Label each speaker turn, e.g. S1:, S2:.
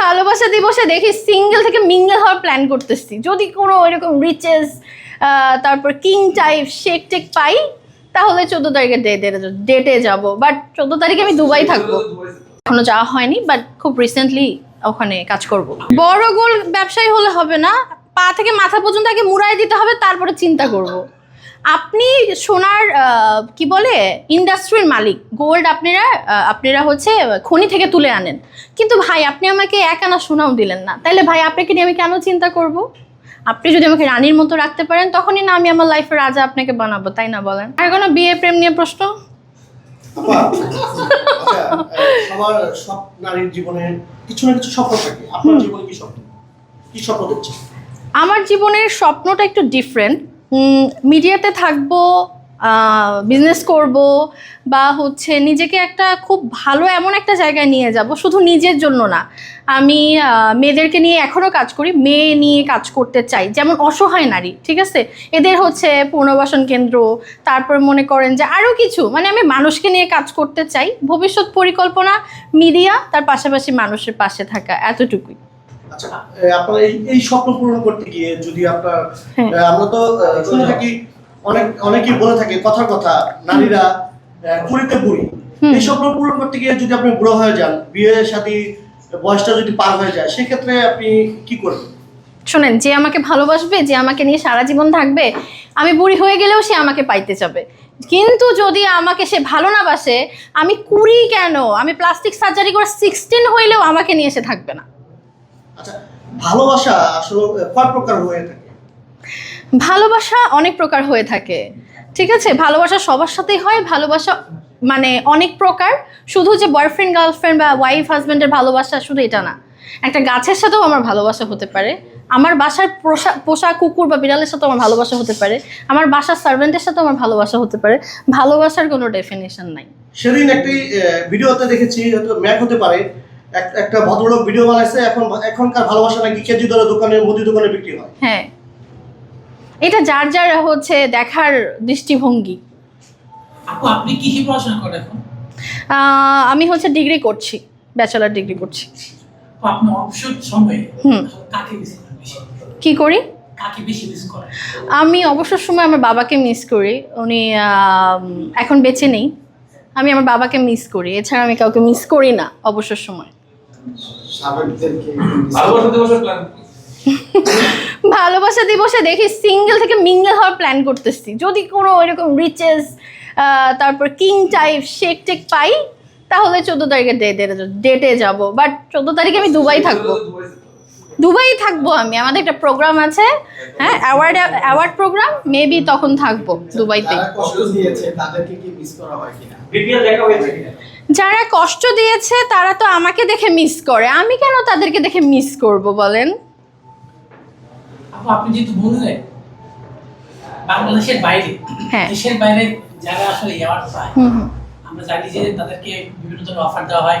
S1: ভালোবাসা দিবসে দেখি সিঙ্গেল থেকে মিঙ্গেল হওয়ার প্ল্যান করতেছি। যদি কোনো এরকম রিচেস তারপর কিং টাইপ শেক টেক পাই তাহলে চোদ্দ তারিখে ডেটে ডেটে যাব বাট চোদ্দ তারিখে আমি দুবাই থাকব। এখনও যাওয়া হয়নি বাট খুব রিসেন্টলি ওখানে কাজ করব। বড় গোল ব্যবসায়ী হলে হবে না পা থেকে মাথা পর্যন্ত আগে মুড়াই দিতে হবে তারপরে চিন্তা করব। আপনি সোনার কি বলে ইন্ডাস্ট্রির মালিক। গোল্ড আপনারা আপনারা হচ্ছে খনি থেকে তুলে আনেন। কিন্তু ভাই আপনি আমাকে এক আনা সোনাও দিলেন না। তাইলে ভাই আপনাকে নিয়ে আমি কেন চিন্তা করব? আপনি যদি আমাকে রানীর মতো রাখতে পারেন তখনই না আমি আমার লাইফের রাজা আপনাকে বানাবো তাই না বলেন? আর কোনো বিয়ে প্রেম নিয়ে প্রশ্ন?
S2: আপা, আহ, সবার সব নারীর জীবনে কিছু না কিছু স্বপ্ন থাকে। আপনার জীবনে কি স্বপ্ন? কি স্বপ্ন দেখছেন?
S1: আমার জীবনের স্বপ্নটা একটু ডিফারেন্ট মিডিয়াতে থাকব বিজনেস করব, বা হচ্ছে নিজেকে একটা খুব ভালো এমন একটা জায়গায় নিয়ে যাব, শুধু নিজের জন্য না। আমি মেয়েদেরকে নিয়ে এখনও কাজ করি, মেয়ে নিয়ে কাজ করতে চাই, যেমন অসহায় নারী, ঠিক আছে? এদের হচ্ছে পুনর্বাসন কেন্দ্র, তারপর মনে করেন যে আরও কিছু মানে আমি মানুষকে নিয়ে কাজ করতে চাই, ভবিষ্যৎ পরিকল্পনা মিডিয়া তার পাশাপাশি মানুষের পাশে থাকা, এতটুকুই।
S2: আচ্ছা আপনার এই স্বপ্ন পূরণ করতে গিয়ে যদি আপনার
S1: হ্যাঁ।
S2: আমরা তো শুনে থাকি অনেক অনেকেই বলে থাকে কথার কথা নারীরা কুড়িতে বুড়ি। এই স্বপ্ন পূরণ করতে গিয়ে যদি আপনি বুড়ো হয়ে যান বিয়ে সাথী বয়সটা যদি পার হয়ে যায় সেক্ষেত্রে আপনি কি করবেন?
S1: শোনেন যে আমাকে ভালোবাসবে যে আমাকে নিয়ে সারা জীবন থাকবে আমি বুড়ি হয়ে গেলেও সে আমাকে পাইতে যাবে। কিন্তু যদি আমাকে সে ভালো না বাসে আমি কুড়ি কেন? আমি প্লাস্টিক সার্জারি করে সিক্সটিন হইলেও আমাকে নিয়ে সে থাকবে না।
S2: আচ্ছা ভালোবাসা আসলে কয় প্রকার হয়ে থাকে?
S1: ভালোবাসা অনেক প্রকার হয়ে থাকে। ঠিক আছে? ভালোবাসা সবার সাথেই হয় ভালোবাসা মানে অনেক প্রকার। শুধু যে বয়ফ্রেন্ড গার্লফ্রেন্ড বা ওয়াইফ হাজব্যান্ডের ভালোবাসা শুধু এটা না। একটা গাছের সাথেও আমার ভালোবাসা হতে পারে। আমার বাসার পোষা পোষা কুকুর বা বিড়ালের সাথে আমার ভালোবাসা হতে পারে। আমার বাসার সার্ভেন্টের সাথে আমার ভালোবাসা হতে পারে। ভালোবাসার কোনো ডেফিনেশন নাই।
S2: সেদিন একটি ভিডিওতে দেখেছি হয়তো ম্যাক হতে পারে। একটা ভদ্রলোক ভিডিও বানাইছে এখন এখনকার ভালোবাসা নাকি কেজি দরে দোকানে মুদি দোকানে বিক্রি হয়।
S1: হ্যাঁ। এটা যার যার হচ্ছে দেখার দৃষ্টিভঙ্গি।
S3: আপু আপনি কি পড়াশোনা করেন এখন?
S1: আমি হচ্ছে ডিগ্রি করছি ব্যাচেলার ডিগ্রি করছি।
S3: আপনি অবসর সময়ে
S1: হুম।
S3: কাকে মিস করেন? বেশি
S1: কি করি আমি অবসর সময় আমার বাবাকে মিস করি উনি এখন বেঁচে নেই। আমি আমার বাবাকে মিস করি এছাড়া আমি কাউকে মিস করি না অবসর সময়।
S4: ভালোবাসা
S1: দিবসে দেখি সিঙ্গেল থেকে মিঙ্গেল হওয়ার প্ল্যান করতেছি। যদি কোনো এরকম রিচেস তারপর কিং টাইপ শেক টেক পাই তাহলে চোদ্দ তারিখে ডেটে ডেটে যাব। বাট চোদ্দ তারিখে আমি দুবাই থাকব। দুবাই থাকব। আমি। আমাদের একটা প্রোগ্রাম আছে। হ্যাঁ অ্যাওয়ার্ড অ্যাওয়ার্ড প্রোগ্রাম মেবি তখন থাকব দুবাইতে।
S5: যারা কষ্ট দিয়েছে
S1: তারা তো আমাকে দেখে মিস করে। আমি কেন তাদেরকে দেখে মিস করব বলেন?
S3: আপনি যেহেতু বললেন বাংলাদেশের বাইরে
S1: হ্যাঁ।
S3: দেশের বাইরে যারা আসলে আমরা জানি যে তাদেরকে বিভিন্ন ধরনের অফার দেওয়া হয়।